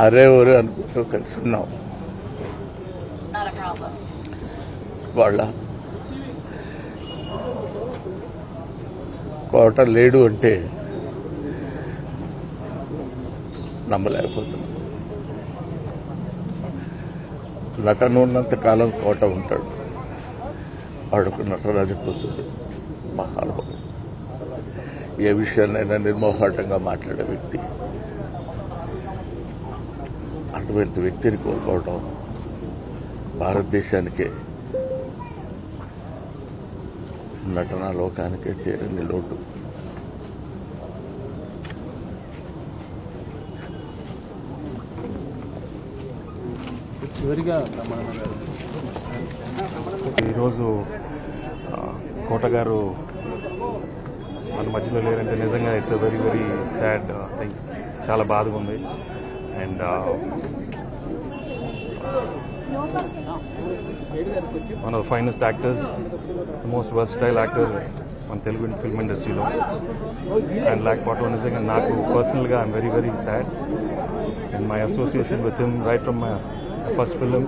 అరే ఒరే అనుకుంటూ కలిసి ఉన్నాం. వాళ్ళ కోట లేడు అంటే నమ్మలేకపోతున్నాం. నటన ఉన్నంత కాలం కోట ఉంటాడు. వాడుకు నటరాజు కూతురు మహానుభావుడు. ఏ విషయాన్నైనా నిర్మోహాటంగా మాట్లాడే వ్యక్తి. అటువంటి వ్యక్తిని కోల్పోవడం భారతదేశానికే నటనా లోకానికే తీరని లోటు. చివరిగా ఈరోజు ఆ, కోట గారు మన మధ్యలో లేరంటే నిజంగా it's a very very sad thing చాలా బాధగా ఉంది. And one of the finest actors most versatile actor మన తెలుగు ఫిల్మ్ ఇండస్ట్రీలో అండ్ లేకపోవడం నిజంగా నాకు పర్సనల్గా I'm very very sad and my association with him right from my first film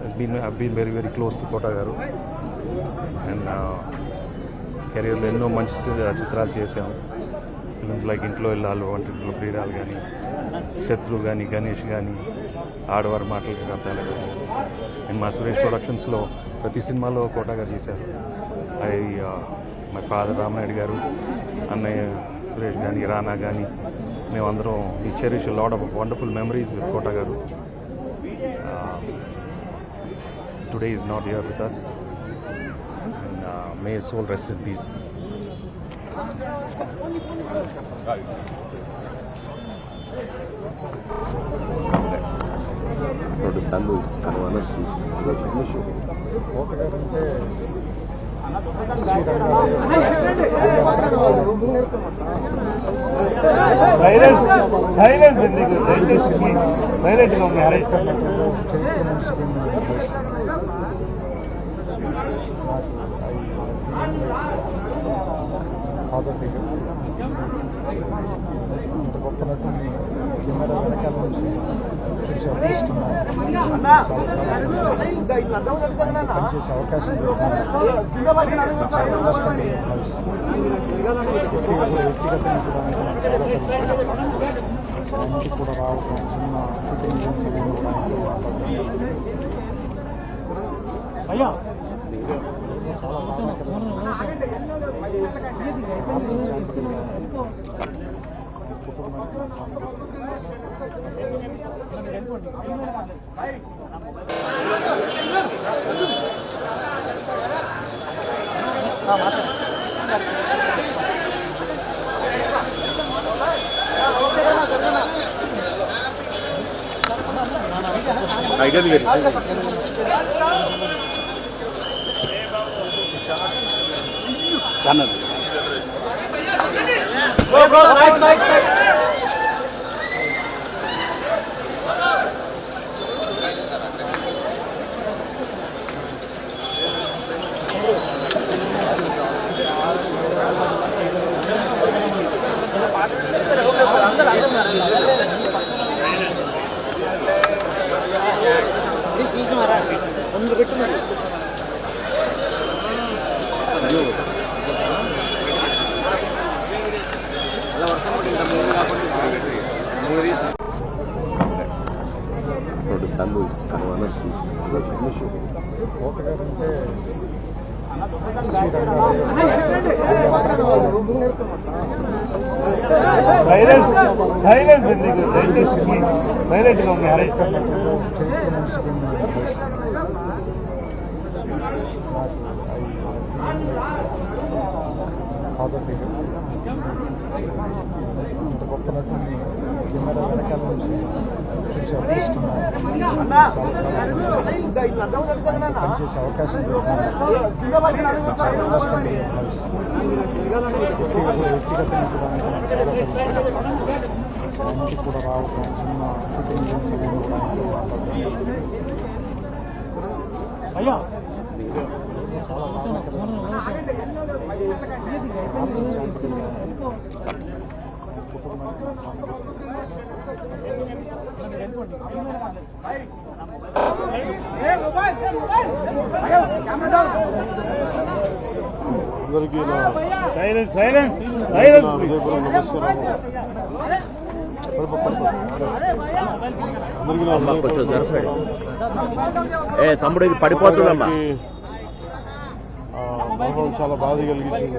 has been I've been very very close to Kota Garu. And కెరియర్లో ఎన్నో మంచి చి- చిత్రాలు చేశాం. ఫిల్మ్స్ లైక్ ఇంట్లో వెళ్ళాలి వంటింట్లో ప్రియురాలు కానీ శత్రు కానీ గణేష్ కానీ ఆడవారి మాటలకి అర్థాలు కానీ అండ్ మా సురేష్ ప్రొడక్షన్స్లో ప్రతి సినిమాలో కోటాగా గారు చేశారు ఐ మై ఫాదర్ రామనాయుడు గారు అన్నయ్య సురేష్ కానీ రానా కానీ మేమందరం ఈ cherish load of wonderful memories with Kota garu. Today is not here with us and may soul rest in peace రెండు కళ్ళు కనువనొచ్చి సైలెంట్ సైలెంట్ దయచేసి సైలెంట్గా ఉన్నాయి ఫాదర్ ఫిగర్ ఇంత గొప్ప నటుని కెమెరా వెనకాల నుంచి చూసి అదృష్టం పనిచేసే అవకాశం వ్యక్తిగతంగా కూడా రావడం సినిమా షూటింగ్ సమయంలో అయ్యా. చాలా బాధాకరమైన ఆత్మశాంతి సైలెంట్ సైలెంట్ దయచేసి సైలెంట్గా ఉన్నాయి చరిత్ర మనిషికి ఫాదర్ ఫిగర్ ఇంత గొప్ప నటుని కెమెరా వెనకాల నుంచి చూసే అదృష్టం పనిచేసే అవకాశం వ్యక్తిగత కూడా రావటం సినిమా షూటింగ్ సమయంలో అయ్యా. చాలా బాధాకరమైన కుటుంబానికి అందరికీ సైలెన్స్ సైలెన్స్ హృదయపూర్వక నమస్కారం. ఏ తమ్ముడు ఇది పడిపోతుందమ్మా. చాలా బాధ కలిగించింది.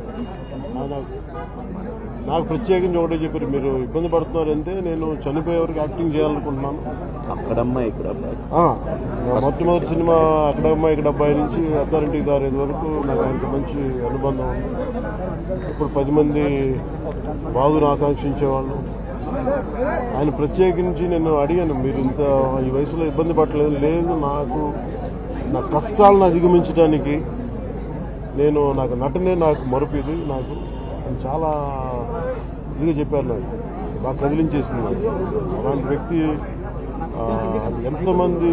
నాకు ప్రత్యేకించి ఒకటే చెప్పారు మీరు ఇబ్బంది పడుతున్నారంటే నేను చనిపోయే వరకు యాక్టింగ్ చేయాలనుకుంటున్నాను. అక్కడమ్మా ఇక్కడ మొట్టమొదటి సినిమా అక్కడ అమ్మాయి ఇక్కడ అబ్బాయి నుంచి అథారిటీ దారేది వరకు నాకు ఆయనకి మంచి అనుబంధం ఉంది. ఇప్పుడు పది మంది బాధను ఆకాంక్షించేవాళ్ళు. ఆయన ప్రత్యేకించి నేను అడిగాను మీరు ఇంత ఈ వయసులో ఇబ్బంది పడలేదు లేదు నాకు నా కష్టాలను అధిగమించడానికి నేను నాకు నటనే నాకు మరుపు ఇది నాకు చాలా ఇదిగా చెప్పారు నాకు. బాగా కదిలించేసింది నాకు. అలాంటి వ్యక్తి ఎంతమంది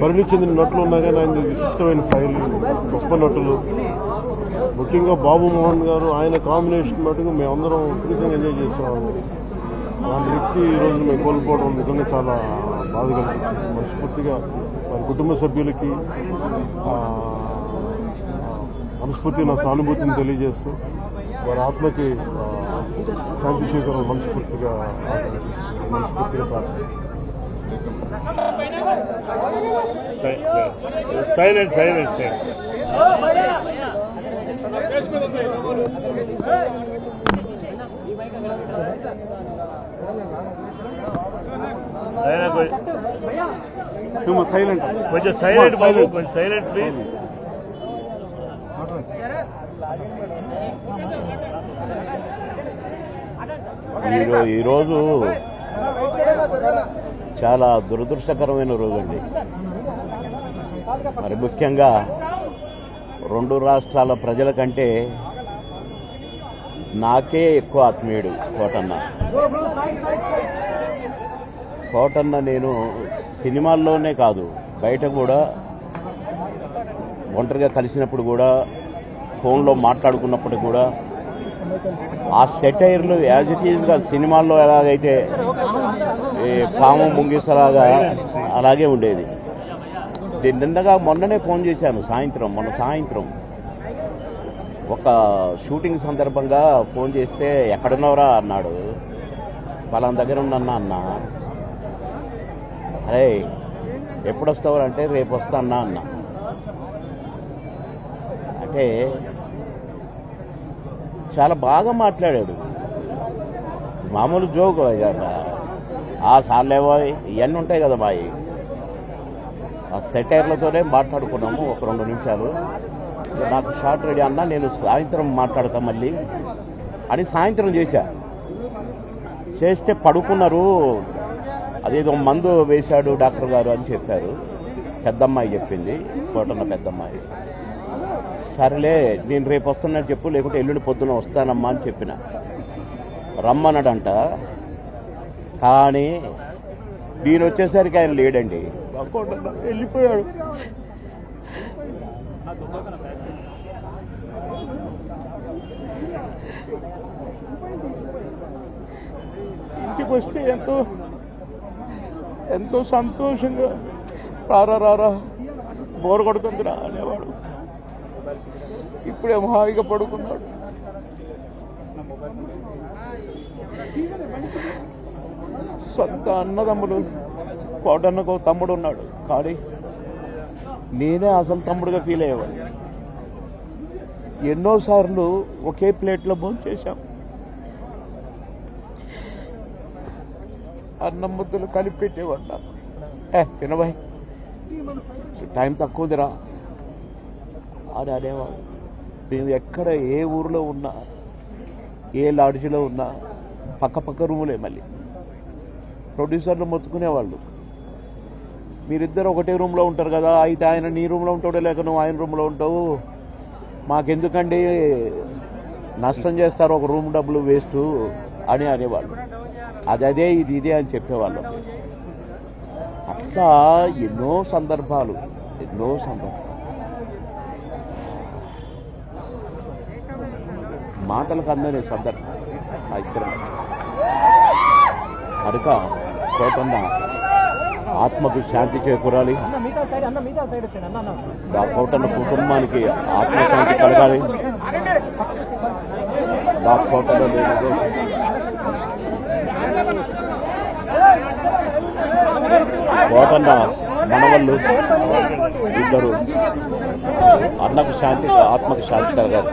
పరిణి చెందిన నటులు ఉన్నా కానీ ఆయన విశిష్టమైన శైలి గొప్ప నటులు. ముఖ్యంగా బాబు మోహన్ గారు ఆయన కాంబినేషన్ మటుకు మేమందరం విపరీతంగా ఎంజాయ్ చేసేవాళ్ళం. అలాంటి వ్యక్తి ఈరోజు మేము కోల్పోవడం నిజంగా చాలా బాధ కలిగించింది. మనస్ఫూర్తిగా వారి కుటుంబ సభ్యులకి మనస్ఫూర్తి నా సానుభూతిని తెలియజేస్తూ వారి ఆత్మకి శాంతి చేకూరాలని మనస్ఫూర్తిగా. మనస్ఫూర్తిగా ప్రార్థిస్తున్నాను. Silence silence silent. కొంచెం సైలెంట్. బాబు కొంచెం సైలెంట్ ప్లీజ్. ఈరో- ఈరోజు చాలా దురదృష్టకరమైన రోజండి. మరి ముఖ్యంగా రెండు రాష్ట్రాల ప్రజల కంటే నాకే ఎక్కువ ఆత్మీయుడు కోటన్న. కోటన్న నేను సినిమాల్లోనే కాదు బయట కూడా ఒంటరిగా కలిసినప్పుడు కూడా ఫోన్లో మాట్లాడుకున్నప్పుడు కూడా ఆ సెటైర్లు యాజ్ ఇట్ ఈజ్గా సినిమాల్లో ఎలాగైతే ఈ పాము ముంగిసలాగా అలాగే ఉండేది. నిన్నగా మొన్ననే ఫోన్ చేశాను సాయంత్రం మొన్న సాయంత్రం. ఒక షూటింగ్ సందర్భంగా ఫోన్ చేస్తే ఎక్కడున్నావురా అన్నాడు. వాళ్ళ దగ్గర ఉన్నన్నా అన్న. అరే ఎప్పుడు వస్తావురా అంటే రేపు వస్తా అన్నా అన్న. అంటే చాలా బాగా మాట్లాడాడు. మామూలు జోక్ ఆ సార్లేవో ఇవన్నీ ఉంటాయి కదా మాయి. ఆ సెటైర్లతోనే మాట్లాడుకున్నాము ఒక రెండు నిమిషాలు. నాకు షార్ట్ రెడీ అన్నా నేను సాయంత్రం మాట్లాడతా మళ్ళీ అని సాయంత్రం చేశా. చేస్తే పడుకున్నారు. అదేదో మందు వేశాడు డాక్టర్ గారు అని చెప్పారు. పెద్దమ్మాయి చెప్పింది కోటన్న పెద్దమ్మాయి. సరేలే నేను రేపు వస్తున్నట్టు చెప్పు లేకుంటే ఎల్లుండి పొద్దున వస్తానమ్మా అని చెప్పిన. రమ్మన్నాడంట. కానీ నేను వచ్చేసరికి ఆయన లేడండి. వెళ్ళిపోయాడు. ఇంటికి వస్తే ఎంతో ఎంతో సంతోషంగా రారా రారా బోరు కొడుతుందిరా అనేవాడు. ఇప్పుడేమో హాయిగా పడుకున్నాడు. సొంత అన్నదమ్ములు కోటన్నకు తమ్ముడు ఉన్నాడు. కానీ నేనే అసలు తమ్ముడుగా ఫీల్ అయ్యేవాడు ఎన్నోసార్లు ఒకే ప్లేట్లో భోజనం చేశాం. అన్నం ముద్దలు కలిపి పెట్టేవాడు నాకు ఏ తినబాయ్. టైం తక్కువదిరా. అని అనేవాడు మేము ఎక్కడ ఏ ఊరిలో ఉన్నా ఏ లాడ్జ్లో ఉన్నా పక్క పక్క రూములే మళ్ళీ. ప్రొడ్యూసర్లు మొత్తుకునేవాళ్ళు. మీరిద్దరు ఒకటే రూమ్లో ఉంటారు కదా అయితే ఆయన నీ రూమ్లో ఉంటాడో లేక నువ్వు ఆయన రూమ్లో ఉంటావు? మాకెందుకండి నష్టం చేస్తారు ఒక రూమ్ డబ్బులు వేస్ట్ అని అనేవాళ్ళు. అది అదే ఇది ఇదే అని చెప్పేవాళ్ళం. అట్లా ఎన్నో సందర్భాలు ఎన్నో సందర్భాలు. మాటలకు అందని సందర్భం ఆ ఇద్దరు. కనుక కోటన్న ఆత్మకు శాంతి చేకూరాలి. ఆ కోటన్న కుటుంబానికి ఆత్మశాంతి కలగాలి. కోటలో లేదు కోటన్న మనవళ్ళు ఇద్దరు. అన్నకు శాంతి ఆత్మకు శాంతి కలగాలి.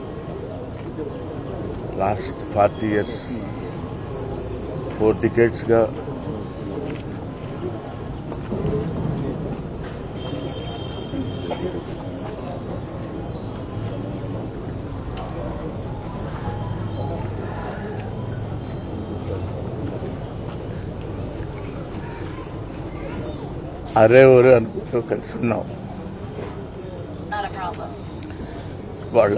లాస్ట్ ఫార్టీ ఇయర్స్ ఫోర్ టికెట్స్గా అరే ఒరే అనుకుంటూ కలిసి ఉన్నాం. వాళ్ళ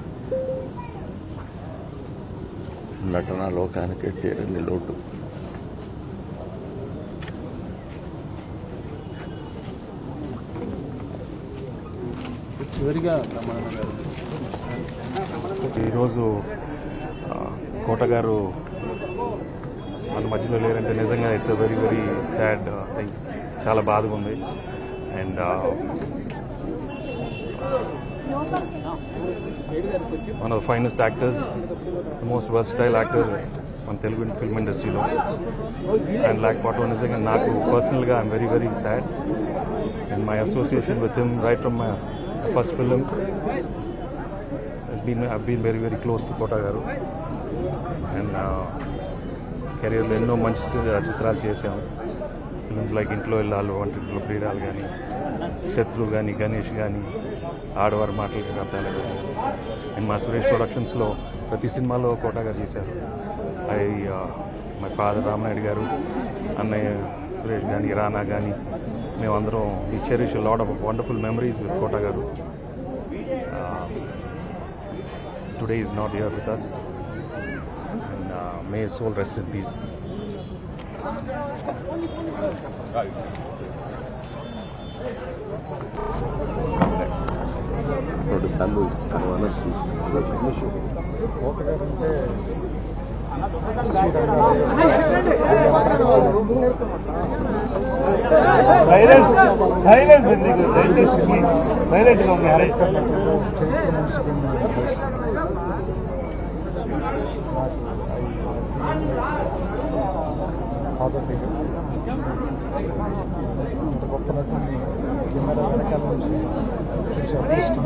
నటనా లోకానికే తీరని లోటు. చివరిగా ఈరోజు ఆ, కోట గారు మన మధ్యలో లేరంటే నిజంగా it's a very very sad thing చాలా బాధగా ఉంది. And one of finest actors most versatile actor మన తెలుగు ఫిల్మ్ ఇండస్ట్రీలో అండ్ లేకపోవటం నిజంగా నాకు పర్సనల్గా I'm very very sad and my association with him right from my first film been I been very very close to Kota garu and కెరీర్లో ఎన్నో మంచి చిత్రాలు చేశాము ఫిల్మ్స్ లైక్ ఇంట్లో వెళ్ళాలి వంటి క్రీడాలు కానీ శత్రు కానీ గణేష్ కానీ ఆడవారి మాటలకి అర్థాలు అండ్ మా సురేష్ ప్రొడక్షన్స్లో ప్రతి సినిమాలో కోట తీశారు. ఐ మై ఫాదర్ రామనాయుడు గారు అన్నయ్య సురేష్ కానీ రానా కానీ మేమందరం ఈ cherish load of wonderful memories with Kota garu. Today is not your with us. And may soul rest in peace. Thank you. రెండు కళ్ళు కలవాలని ఒకటి అంటే Silence! Silence! Dentist, please. Silent గా ఉంది, హరే. చరిత్ర ముగిసిపోయిన ఫాదర్ ఫిగర్ అంత గొప్ప నటుని కెమెరా వెనకాల నుంచి చూసి అదృష్టం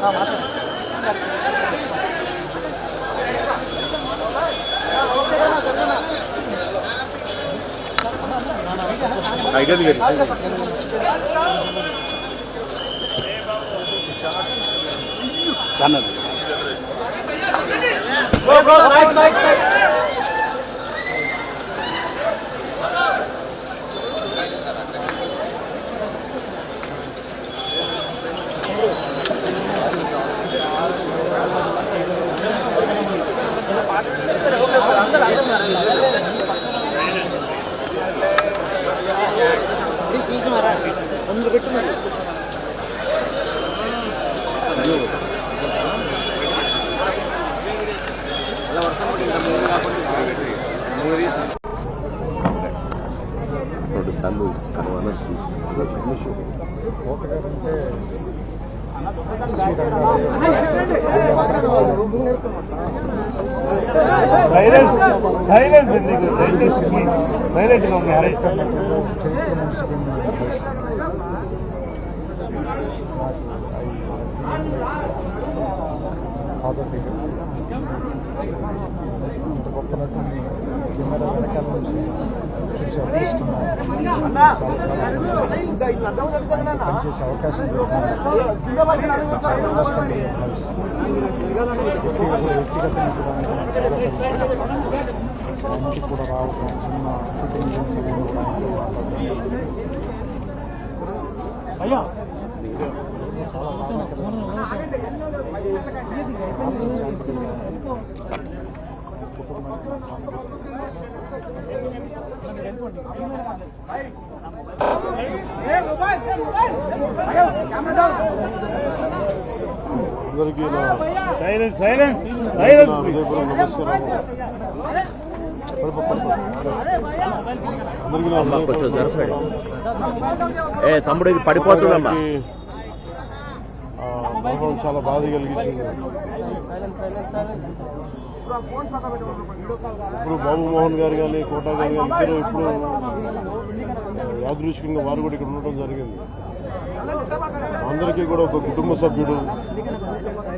రావటం సినిమా షూటింగ్ చేసిన కుటుంబానికి సానుభూతి. రెండు సార్లు శ్రీరంగారావు సైలెన్స్ ఎందుకు సైలెంట్గా ఉండాలి నటులు చరిత్ర మనిషిపోయిన ఫాదర్ ఫిగర్ ఇంత గొప్ప నటుని కెమెరా వెనకాల నుంచి చూసి అదృష్టం చాలా చాలా పనిచేసే అవకాశం దొరికింది. చాలా అదృష్టం వ్యక్తిగతంగా కూడా ఆయన చాలా పరిచయం. ఇంటికి కూడా రావడం చిన్న షూటింగ్ ఇన్సిడెంట్ కూడా అందరికీ సైలెన్స్ సైలెన్స్ నమస్కారం. నమస్కారం. ఏ తమ్ముడు ఇది పడిపోతుందమ్మా అనుభవం చాలా బాధ కలిగించింది. ఇప్పుడు బాబు మోహన్ గారు కానీ కోటా గారు కానీ ఇద్దరు ఇప్పుడు యాదృష్కంగా వారు కూడా ఇక్కడ ఉండటం జరిగింది. అందరికీ కూడా ఒక కుటుంబ సభ్యుడు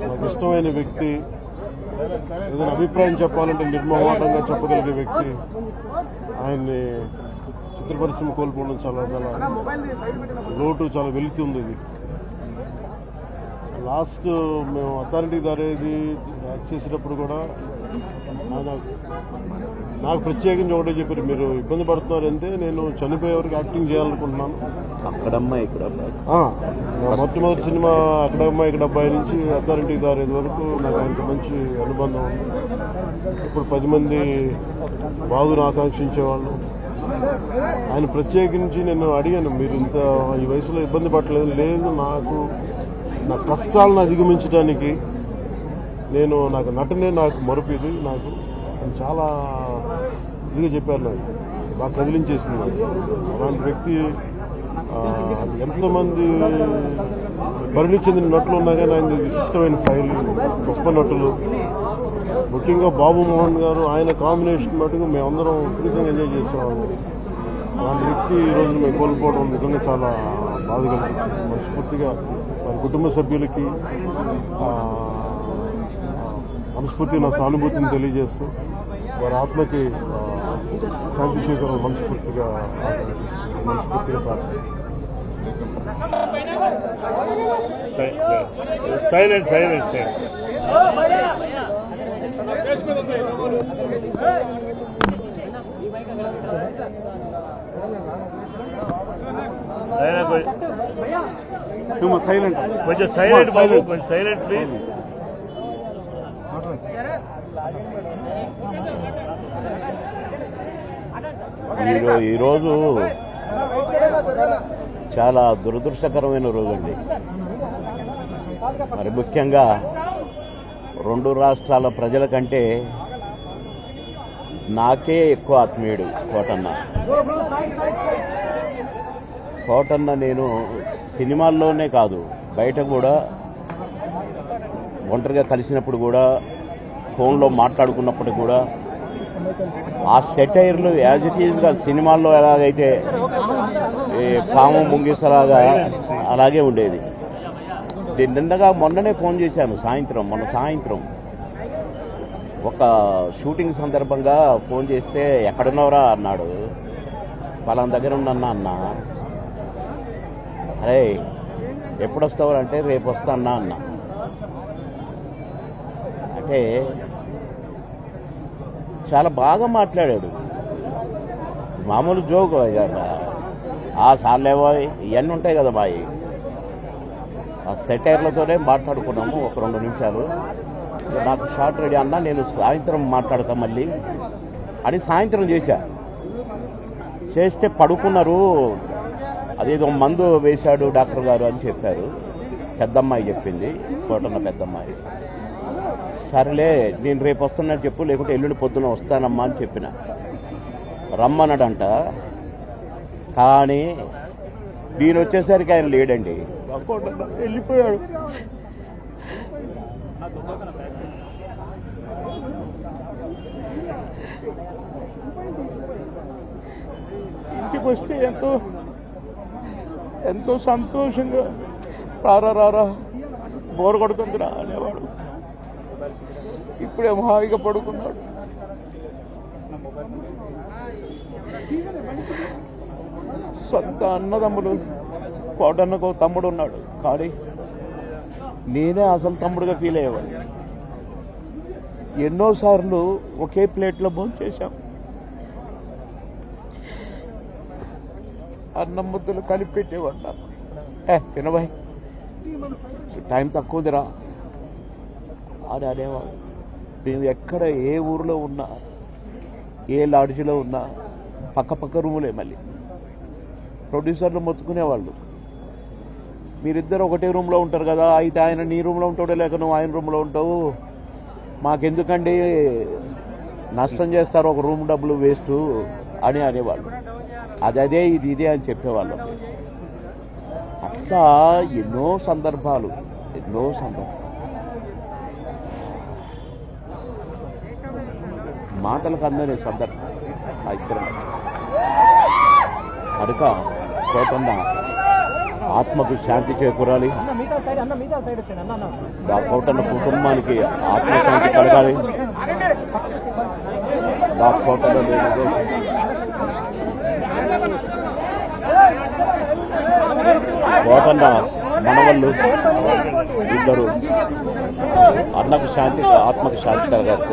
నాకు ఇష్టమైన వ్యక్తి ఏదైనా అభిప్రాయం చెప్పాలంటే నిర్మమాటంగా చెప్పగలిగే వ్యక్తి. ఆయన్ని చిత్ర పరిశ్రమ కోల్పోవడం చాలా చాలా లోటు చాలా వెళుతుంది ఇది లాస్ట్ మేము అథారిటీ దారేది యాక్ట్ చేసేటప్పుడు కూడా నాకు ప్రత్యేకించి ఒకటే చెప్పారు మీరు ఇబ్బంది పడుతున్నారంటే నేను చనిపోయే వరకు యాక్టింగ్ చేయాలనుకుంటున్నాను. అక్కడమ్మా ఇక్కడ మొట్టమొదటి సినిమా అక్కడ అమ్మాయి ఇక్కడ అబ్బాయి నుంచి అథారిటీ దారేది వరకు నాకు ఆయనకి మంచి అనుబంధం ఉంది. ఇప్పుడు పది మంది బాగును ఆకాంక్షించేవాళ్ళు. ఆయన ప్రత్యేకించి నేను అడిగాను మీరు ఇంత ఈ వయసులో ఇబ్బంది పడలేదు లేదు నాకు నా కష్టాలను అధిగమించడానికి నేను నాకు నటనే నాకు మరుపు ఇది. నాకు చాలా ఇదిగా చెప్పారు నాకు. బాగా కదిలించేసింది నాకు. అలాంటి వ్యక్తి ఎంతమంది పరిణి చెందిన నటులు ఉన్నా కానీ ఆయన విశిష్టమైన శైలి గొప్ప నటులు. ముఖ్యంగా బాబు మోహన్ గారు ఆయన కాంబినేషన్ మటుకు మేమందరం విపరీతంగా ఎంజాయ్ చేసేవాళ్ళం. అలాంటి వ్యక్తి ఈ రోజు మేము కోల్పోవడం నిజంగా చాలా బాధ కలిగించింది. మనస్ఫూర్తిగా వారి కుటుంబ సభ్యులకి మనస్ఫూర్తి నా సానుభూతిని తెలియజేస్తూ వారి ఆత్మకి శాంతి చేకూరాలని మనస్ఫూర్తిగా మనస్ఫూర్తిగా ప్రార్థిస్తాను సైలెన్స్ సైలెన్స్ సైలెంట్. కొంచెం సైలెంట్ బాబు కొంచెం సైలెంట్ ప్లీజ్ ఈరో- ఈరోజు చాలా దురదృష్టకరమైన రోజండి. మరి ముఖ్యంగా రెండు రాష్ట్రాల ప్రజల కంటే నాకే ఎక్కువ ఆత్మీయుడు కోటన్న. కోటన్న నేను సినిమాల్లోనే కాదు బయట కూడా ఒంటరిగా కలిసినప్పుడు కూడా ఫోన్లో మాట్లాడుకున్నప్పుడు కూడా ఆ సెటైర్లు యాజ్ ఇట్ ఈజ్గా సినిమాల్లో ఎలాగైతే ఈ పాము ముంగిసలాగా అలాగే ఉండేది. నేను నిన్నగా మొన్ననే ఫోన్ చేశాను సాయంత్రం మొన్న సాయంత్రం. ఒక షూటింగ్ సందర్భంగా ఫోన్ చేస్తే ఎక్కడున్నావురా? అన్నాడు. పలానా దగ్గర ఉండన్నా అన్న. అరే ఎప్పుడు వస్తావు అంటే రేపు వస్తానా అన్న. అంటే చాలా బాగా మాట్లాడాడు. మామూలు జోక్ కదా ఆ సార్లేవో ఇవన్నీ ఉంటాయి కదా బాయి. ఆ సెటైర్లతోనే మాట్లాడుకున్నాము ఒక రెండు నిమిషాలు. నాకు షార్ట్ రెడీ అన్నా నేను సాయంత్రం మాట్లాడతా మళ్ళీ అని సాయంత్రం చేశా. చేస్తే పడుకున్నారు. అదేదో మందు వేశాడు డాక్టర్ గారు అని చెప్పారు. పెద్దమ్మాయి చెప్పింది. కోటన్న పెద్దమ్మాయి. సరేలే నేను రేపు వస్తున్నట్టు చెప్పు లేకుంటే ఎల్లుండి పొద్దున వస్తానమ్మా అని చెప్పిన. రమ్మన్నాడంట కానీ నేను వచ్చేసరికి ఆయన లేడండి. వెళ్ళిపోయాడు. ఇంటికి వస్తే ఎంతో ఎంతో సంతోషంగా రారా రారా బోర్ కొడుతుందిరా అనేవాడు. ఇప్పుడే హాయిగా పడుకున్నాడు. సొంత అన్నదమ్ములు కోటన్నకు తమ్ముడు ఉన్నాడు కానీ నేనే అసలు తమ్ముడుగా ఫీల్ అయ్యేవాడిని. ఎన్నోసార్లు ఒకే ప్లేట్లో భోజనం చేశాం అన్నం ముద్దలు కలిపి పెట్టేవాడు నాకు. ఏ తినబాయ్ టైం తక్కువ ఉందిరా అని అనేవాడు మేము ఎక్కడ ఏ ఊరిలో ఉన్నా ఏ లాడ్జిలో ఉన్నా పక్క పక్క రూములే మళ్ళీ. ప్రొడ్యూసర్లు మొత్తుకునేవాళ్ళు. మీరిద్దరు ఒకటే రూమ్లో ఉంటారు కదా అయితే ఆయన నీ రూమ్లో ఉంటాడు లేక నువ్వు ఆయన రూమ్లో ఉంటావు? మాకెందుకండి నష్టం చేస్తారు ఒక రూమ్ డబ్బులు వేస్ట్. అని అనేవాళ్ళు. అదదే అదే ఇది ఇదే అని చెప్పేవాళ్ళు. అట్లా ఎన్నో సందర్భాలు ఎన్నో సందర్భాలు. మాటలకు అందని సందర్భం ఆ ఇద్దరం. కనుక కోటన్న ఆత్మకు శాంతి చేకూరాలి. ఆ కోటన్న కుటుంబానికి ఆత్మశాంతి కలగాలి. ఆ కోటలో లేనిదే కోటన్న మనవళ్ళు ఇద్దరు అన్నకు శాంతి ఆత్మకు శాంతి కలగారు